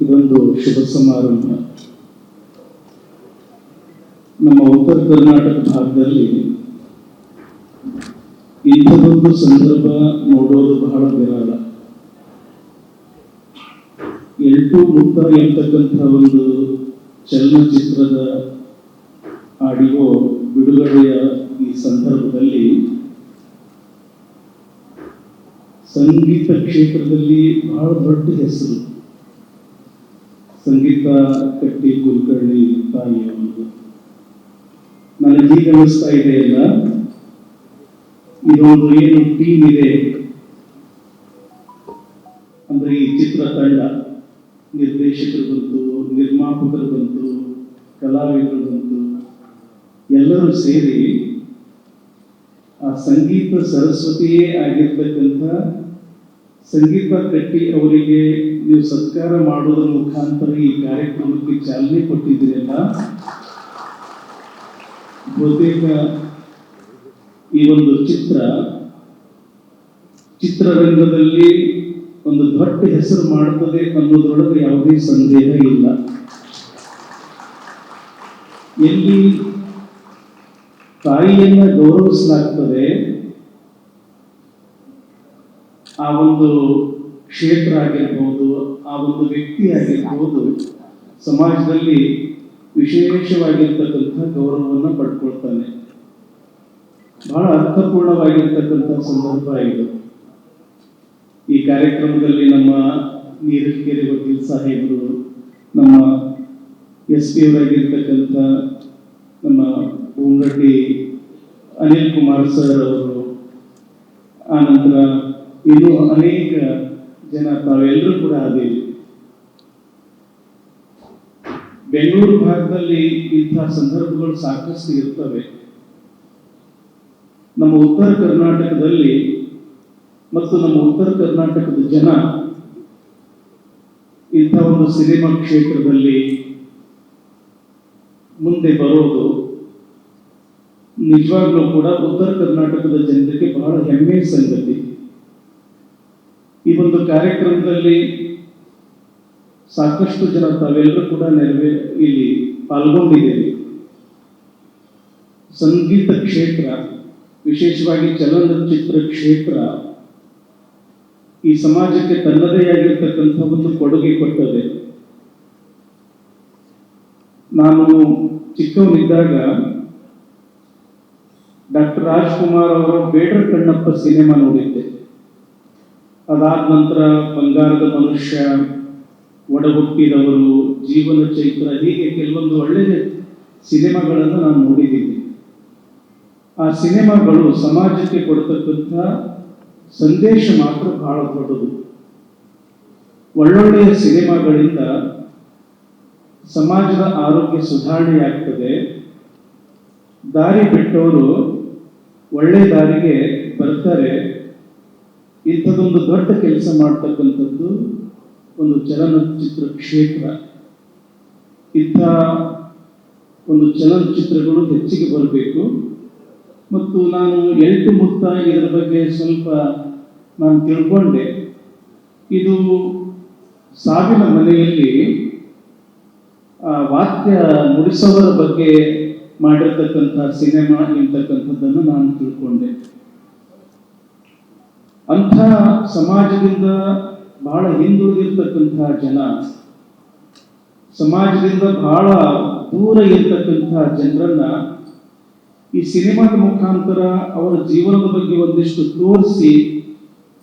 ಇದೊಂದು ಶುಭ ಸಮಾರಂಭ. ನಮ್ಮ ಉತ್ತರ ಕರ್ನಾಟಕ ಭಾಗದಲ್ಲಿ ಇಂಥದೊಂದು ಸಂದರ್ಭ ನೋಡೋದು ಬಹಳ ವಿರಳ. ಎಂಟು ಮುಕ್ತ ಎಂಬತಕ್ಕಂಥ ಒಂದು ಚಲನಚಿತ್ರದ ಆಡಿಯೋ ಬಿಡುಗಡೆಯ ಈ ಸಂದರ್ಭದಲ್ಲಿ ಸಂಗೀತ ಕ್ಷೇತ್ರದಲ್ಲಿ ಬಹಳ ದೊಡ್ಡ ಹೆಸರು. ಸಂಗೀತ ಕಟ್ಟಿ ಕುಲಕರ್ಣಿ ತಾಯಿ ಅವರು ನನಗೀಗ ಅನಿಸ್ತಾ ಇದೆ ಇದೊಂದು ಏನು ಟೀಮ್ ಇದೆ? ಅಂದ್ರೆ ಈ ಚಿತ್ರತಂಡ ನಿರ್ದೇಶಕರು ಬಂತು, ನಿರ್ಮಾಪಕರು ಬಂತು, ಕಲಾವಿದರು ಬಂತು, ಎಲ್ಲರೂ ಸೇರಿ ಆ ಸಂಗೀತ ಸರಸ್ವತಿಯೇ ಆಗಿರ್ತಕ್ಕಂಥ ಸಂಗೀತ ಕಟ್ಟಿ ಅವರಿಗೆ ನೀವು ಸತ್ಕಾರ ಮಾಡೋದ್ರ ಮುಖಾಂತರ ಈ ಕಾರ್ಯಕ್ರಮಕ್ಕೆ ಚಾಲನೆ ಕೊಟ್ಟಿದ್ದೀರಲ್ಲ ಬಹುತೇಕ ಈ ಒಂದು ಚಿತ್ರ ಚಿತ್ರರಂಗದಲ್ಲಿ ಒಂದು ದೊಡ್ಡ ಹೆಸರು ಮಾಡುತ್ತದೆ ಅನ್ನೋದ್ರೊಳಗೆ ಯಾವುದೇ ಸಂದೇಹ ಇಲ್ಲ. ಎಲ್ಲಿ ತಾಯಿಯನ್ನ ಗೌರವಿಸಲಾಗ್ತದೆ ಆ ಒಂದು ಕ್ಷೇತ್ರ ಆಗಿರ್ಬೋದು, ಆ ಒಂದು ವ್ಯಕ್ತಿ ಆಗಿರ್ಬೋದು, ಸಮಾಜದಲ್ಲಿ ವಿಶೇಷವಾಗಿರ್ತಕ್ಕಂಥ ಗೌರವವನ್ನು ಪಡ್ಕೊಳ್ತಾನೆ. ಬಹಳ ಅರ್ಥಪೂರ್ಣವಾಗಿರ್ತಕ್ಕಂಥ ಸಂದರ್ಭ ಇದು. ಈ ಕಾರ್ಯಕ್ರಮದಲ್ಲಿ ನಮ್ಮ ನೀರಕೆರೆ ವಕೀಲ್ ಸಾಹೇಬರು, ನಮ್ಮ ಎಸ್ ಪಿ ಅವರಾಗಿರ್ತಕ್ಕಂಥ ನಮ್ಮ ಉಂಗಟ್ಟಿ ಅನಿಲ್ ಕುಮಾರ್ ಸರ್ ಅವರು, ಆನಂತರ ಇನ್ನೂ ಅನೇಕ ಜನ ತಾವೆಲ್ಲರೂ ಕೂಡ ಅದೇ. ಬೆಂಗಳೂರು ಭಾಗದಲ್ಲಿ ಇಂಥ ಸಂದರ್ಭಗಳು ಸಾಕಷ್ಟು ಇರ್ತವೆ. ನಮ್ಮ ಉತ್ತರ ಕರ್ನಾಟಕದಲ್ಲಿ ಮತ್ತು ನಮ್ಮ ಉತ್ತರ ಕರ್ನಾಟಕದ ಜನ ಇಂಥ ಒಂದು ಸಿನಿಮಾ ಕ್ಷೇತ್ರದಲ್ಲಿ ಮುಂದೆ ಬರೋದು ನಿಜವಾಗ್ಲೂ ಕೂಡ ಉತ್ತರ ಕರ್ನಾಟಕದ ಜನರಿಗೆ ಬಹಳ ಹೆಮ್ಮೆಯ ಸಂಗತಿ. ಈ ಒಂದು ಕಾರ್ಯಕ್ರಮದಲ್ಲಿ ಸಾಕಷ್ಟು ಜನ ತಾವೆಲ್ಲರೂ ಕೂಡ ನೆರವೇ ಇಲ್ಲಿ ಪಾಲ್ಗೊಂಡಿದ್ದೇವೆ ಸಂಗೀತ ಕ್ಷೇತ್ರ, ವಿಶೇಷವಾಗಿ ಚಲನಚಿತ್ರ ಕ್ಷೇತ್ರ, ಈ ಸಮಾಜಕ್ಕೆ ತನ್ನದೇ ಆಗಿರ್ತಕ್ಕಂಥ ಒಂದು ಕೊಡುಗೆ ಕೊಟ್ಟದೆ. ನಾನು ಚಿಕ್ಕವನಿದ್ದಾಗ ಡಾಕ್ಟರ್ ರಾಜ್ಕುಮಾರ್ ಅವರ ಬೇಡರ ಕಣ್ಣಪ್ಪ ಸಿನಿಮಾ ನೋಡಿದ್ದೆ. ಅದಾದ ನಂತರ ಬಂಗಾರದ ಮನುಷ್ಯ ಒಡಹುಟ್ಟಿದವರು, ಜೀವನ ಚೈತ್ರ ಹೀಗೆ ಕೆಲವೊಂದು ಒಳ್ಳೆಯ ಸಿನಿಮಾಗಳನ್ನು ನಾನು ನೋಡಿದ್ದೀನಿ. ಆ ಸಿನಿಮಾಗಳು ಸಮಾಜಕ್ಕೆ ಕೊಡ್ತಕ್ಕಂಥ ಸಂದೇಶ ಮಾತ್ರ ಬಹಳ ದೊಡ್ಡದು. ಒಳ್ಳೊಳ್ಳೆಯ ಸಿನಿಮಾಗಳಿಂದ ಸಮಾಜದ ಆರೋಗ್ಯ ಸುಧಾರಣೆಯಾಗ್ತದೆ. ದಾರಿ ಬಿಟ್ಟವರು ಒಳ್ಳೆ ದಾರಿಗೆ ಬರ್ತಾರೆ. ಇಂಥದ್ದೊಂದು ದೊಡ್ಡ ಕೆಲಸ ಮಾಡ್ತಕ್ಕಂಥದ್ದು ಒಂದು ಚಲನಚಿತ್ರ ಕ್ಷೇತ್ರ. ಇಂಥ ಒಂದು ಚಲನಚಿತ್ರಗಳು ಹೆಚ್ಚಿಗೆ ಬರಬೇಕು. ಮತ್ತು ನಾನು ಎಂಟು ಮುಕ್ತ ಇದರ ಬಗ್ಗೆ ಸ್ವಲ್ಪ ನಾನು ತಿಳ್ಕೊಂಡೆ. ಇದು ಸಾವಿನ ಮನೆಯಲ್ಲಿ, ಆ, ವಾದ್ಯ ನುಡಿಸೋವರ ಬಗ್ಗೆ ಮಾಡಿರ್ತಕ್ಕಂಥ ಸಿನಿಮಾ ಎಂತಕ್ಕಂಥದ್ದನ್ನು ನಾನು ತಿಳ್ಕೊಂಡೆ. ಅಂಥ ಸಮಾಜದಿಂದ ಬಹಳ ಹಿಂದುಳಿದಿರ್ತಕ್ಕಂಥ ಜನ, ಸಮಾಜದಿಂದ ಬಹಳ ದೂರ ಇರ್ತಕ್ಕಂಥ ಜನರನ್ನ ಈ ಸಿನಿಮಾದ ಮುಖಾಂತರ ಅವರ ಜೀವನದ ಬಗ್ಗೆ ಒಂದಿಷ್ಟು ತೋರಿಸಿ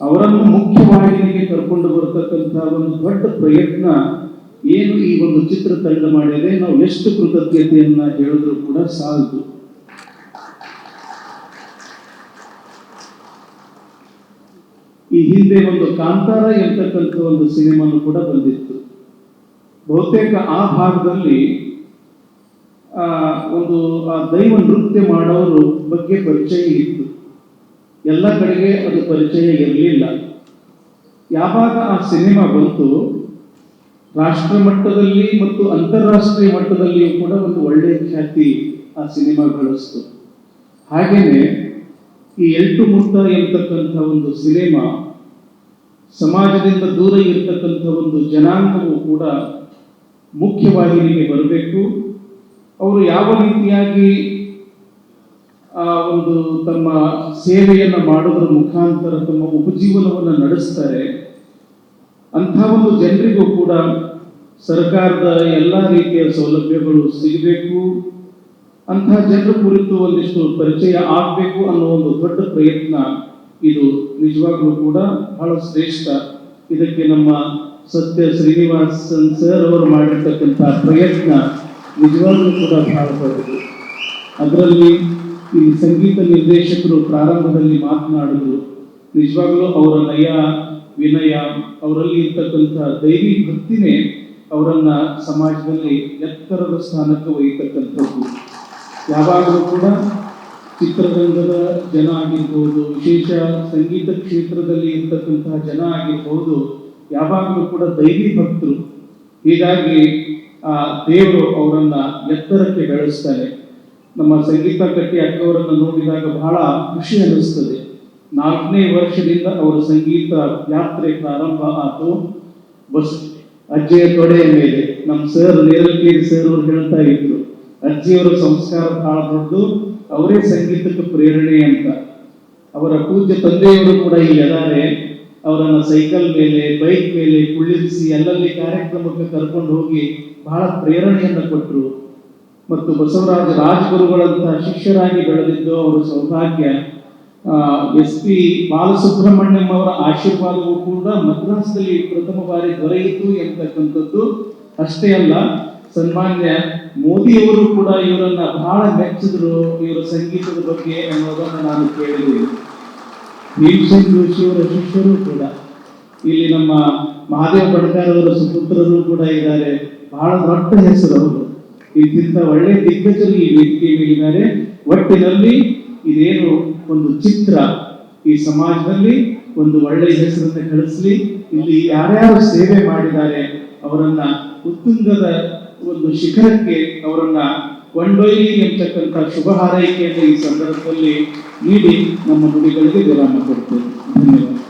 ಅವರನ್ನು ಮುಖ್ಯವಾಹಿನಿಗೆ ಕರ್ಕೊಂಡು ಬರತಕ್ಕಂಥ ಒಂದು ದೊಡ್ಡ ಪ್ರಯತ್ನ ಏನು ಈ ಒಂದು ಚಿತ್ರ ತಂಡ ಮಾಡಿದೆ ನಾವು ಎಷ್ಟು ಕೃತಜ್ಞತೆಯನ್ನ ಹೇಳಿದ್ರು ಕೂಡ ಸಾಲದು. ಈ ಹಿಂದೆ ಒಂದು ಕಾಂತಾರ ಎಂತಕ್ಕಂಥ ಒಂದು ಸಿನಿಮಾನು ಕೂಡ ಬಂದಿತ್ತು. ಬಹುತೇಕ ಆ ಭಾಗದಲ್ಲಿ, ಆ, ಒಂದು, ಆ ದೈವ ನೃತ್ಯ ಮಾಡೋರು ಬಗ್ಗೆ ಪರಿಚಯ ಇತ್ತು. ಎಲ್ಲ ಕಡೆಗೆ ಅದು ಪರಿಚಯ ಇರಲಿಲ್ಲ. ಯಾವಾಗ ಆ ಸಿನಿಮಾ ಬಂತು, ರಾಷ್ಟ್ರ ಮಟ್ಟದಲ್ಲಿ ಮತ್ತು ಅಂತಾರಾಷ್ಟ್ರೀಯ ಮಟ್ಟದಲ್ಲಿಯೂ ಕೂಡ ಒಂದು ಒಳ್ಳೆಯ ಖ್ಯಾತಿ ಆ ಸಿನಿಮಾ ಗಳಿಸ್ತು. ಹಾಗೇನೆ ಈ ಎಂಟು ಮುಟ್ಟ ಇರತಕ್ಕಂಥ ಒಂದು ಸಿನಿಮಾ, ಸಮಾಜದಿಂದ ದೂರ ಇರತಕ್ಕಂಥ ಒಂದು ಜನಾಂಗವು ಕೂಡ ಮುಖ್ಯವಾಹಿನಿಗೆ ಬರಬೇಕು. ಅವರು ಯಾವ ರೀತಿಯಾಗಿ ಆ ಒಂದು ತಮ್ಮ ಸೇವೆಯನ್ನು ಮಾಡುವುದರ ಮುಖಾಂತರ ತಮ್ಮ ಉಪಜೀವನವನ್ನು ನಡೆಸ್ತಾರೆ, ಅಂಥ ಒಂದು ಜನರಿಗೂ ಕೂಡ ಸರ್ಕಾರದ ಎಲ್ಲ ರೀತಿಯ ಸೌಲಭ್ಯಗಳು ಸಿಗಬೇಕು. ಅಂತಹ ಜನರ ಕುರಿತು ಒಂದಿಷ್ಟು ಪರಿಚಯ ಆಗಬೇಕು ಅನ್ನೋ ಒಂದು ದೊಡ್ಡ ಪ್ರಯತ್ನ ಇದು ನಿಜವಾಗ್ಲೂ ಕೂಡ ಬಹಳ ಶ್ರೇಷ್ಠ. ಇದಕ್ಕೆ ನಮ್ಮ ಸತ್ಯ ಶ್ರೀನಿವಾಸನ್ ಸರ್ ಅವರು ಮಾಡಿರ್ತಕ್ಕಂಥ ಪ್ರಯತ್ನ ನಿಜವಾಗ್ಲೂ ಕೂಡ ಬಹಳ ದೊಡ್ಡದು. ಅದರಲ್ಲಿ ಈ ಸಂಗೀತ ನಿರ್ದೇಶಕರು ಪ್ರಾರಂಭದಲ್ಲಿ ಮಾತನಾಡಿದ್ರು, ನಿಜವಾಗ್ಲೂ ಅವರ ನಯ, ವಿನಯ, ಅವರಲ್ಲಿ ಇರ್ತಕ್ಕಂಥ ದೈವಿ ಭಕ್ತಿನೇ ಅವರನ್ನ ಸಮಾಜದಲ್ಲಿ ಎತ್ತರದ ಸ್ಥಾನಕ್ಕೆ ಒಯ್ಯತಕ್ಕಂಥದ್ದು. ಯಾವಾಗಲೂ ಕೂಡ ಚಿತ್ರರಂಗದ ಜನ ಆಗಿರ್ಬೋದು, ವಿಶೇಷ ಸಂಗೀತ ಕ್ಷೇತ್ರದಲ್ಲಿ ಇರ್ತಕ್ಕಂತಹ ಜನ ಆಗಿರ್ಬೋದು, ಯಾವಾಗಲೂ ಕೂಡ ದೈವಿ ಭಕ್ತರು. ಹೀಗಾಗಿ, ಆ, ದೇವರು ಅವರನ್ನ ಎತ್ತರಕ್ಕೆ ಬೆಳೆಸ್ತಾರೆ. ನಮ್ಮ ಸಂಗೀತ ಕಟ್ಟಿ ಅಕ್ಕವರನ್ನು ನೋಡಿದಾಗ ಬಹಳ ಖುಷಿ ಅನ್ನಿಸ್ತದೆ. ನಾಲ್ಕನೇ ವರ್ಷದಿಂದ ಅವರ ಸಂಗೀತ ಯಾತ್ರೆ ಪ್ರಾರಂಭ ಆತು. ಬಸ್ ಅಜ್ಜೆಯ ತೊಡೆಯ ಮೇಲೆ ನಮ್ಮ ಸರ್ ನೇರಲಕೇರಿ ಸರ್ ಅವರು ಹೇಳ್ತಾ ಇದ್ರು ಅಜ್ಜಿಯವರ ಸಂಸ್ಕಾರ ದೊಡ್ಡದು, ಅವರೇ ಸಂಗೀತಕ್ಕೆ ಪ್ರೇರಣೆ ಅಂತ. ಅವರ ಪೂಜ್ಯ ತಂದೆಯವರು ಕೂಡ ಇಲ್ಲಿ ಅವರನ್ನ ಸೈಕಲ್ ಮೇಲೆ, ಬೈಕ್ ಮೇಲೆ ಕುಳ್ಳಿರಿಸಿ ಅಲ್ಲಲ್ಲಿ ಕಾರ್ಯಕ್ರಮಕ್ಕೆ ಕರ್ಕೊಂಡು ಹೋಗಿ ಬಹಳ ಪ್ರೇರಣೆಯನ್ನು ಕೊಟ್ಟರು ಮತ್ತು ಬಸವರಾಜ ರಾಜಗುರುಗಳಂತಹ ಶಿಷ್ಯರಾಗಿ ಬೆಳೆದಿದ್ದು ಅವರ ಸೌಭಾಗ್ಯ. ಎಸ್ ಪಿ ಬಾಲಸುಬ್ರಹ್ಮಣ್ಯಂ ಅವರ ಆಶೀರ್ವಾದವೂ ಕೂಡ ಮದ್ರಾಸ್ನಲ್ಲಿ ಪ್ರಥಮ ಬಾರಿ ದೊರೆಯಿತು ಎಂತಕ್ಕಂಥದ್ದು ಅಷ್ಟೇ ಅಲ್ಲ ಸನ್ಮಾನ್ಯ ಮೋದಿಯವರು ಕೂಡ ಇವರನ್ನ ಬಹಳ ಮೆಚ್ಚಿದ್ರು, ಇವರ ಸಂಗೀತದ ಬಗ್ಗೆ ಅನ್ನೋದನ್ನು ನಾನು ಕೇಳಿದ್ದೀನಿ. ಭೀಮಸೇನ್ ಜೋಶಿಯವರ ಶಿಷ್ಯರು ಕೂಡ, ಇಲ್ಲಿ ನಮ್ಮ ಮಹಾದೇವ ಬಡ್ಕಾರ್ ಅವರ ಸುಪುತ್ರರು ಕೂಡ ಇದ್ದಾರೆ. ಬಹಳ ದೊಡ್ಡ ಹೆಸರು ಅವರು. ಇಂತಿಂತ ಒಳ್ಳೆ ದಿಗ್ಗಜರು ಈ ವೇದಿಕೆ ಮೇಲಿದ್ದಾರೆ ಒಟ್ಟಿನಲ್ಲಿ ಇದೇನು ಒಂದು ಚಿತ್ರ. ಈ ಸಮಾಜದಲ್ಲಿ ಒಂದು ಒಳ್ಳೆ ಹೆಸರನ್ನ ಕಳಿಸ್ಲಿ. ಇಲ್ಲಿ ಯಾರ್ಯಾರು ಸೇವೆ ಮಾಡಿದ್ದಾರೆ, ಅವರನ್ನ ಉತ್ತುಂಗದ ಒಂದು ಶಿಖರಕ್ಕೆ ಅವರನ್ನ ಕೊಂಡೊಯ್ಯಿ ಎಂಬತಕ್ಕಂಥ ಶುಭ ಹಾರೈಕೆಯನ್ನು ಈ ಸಂದರ್ಭದಲ್ಲಿ ನೀಡಿ ನಮ್ಮ ನುಡಿಗಳಿಗೆ ವಿರಾಮ ಕೊಡ್ತೇವೆ. ಧನ್ಯವಾದ.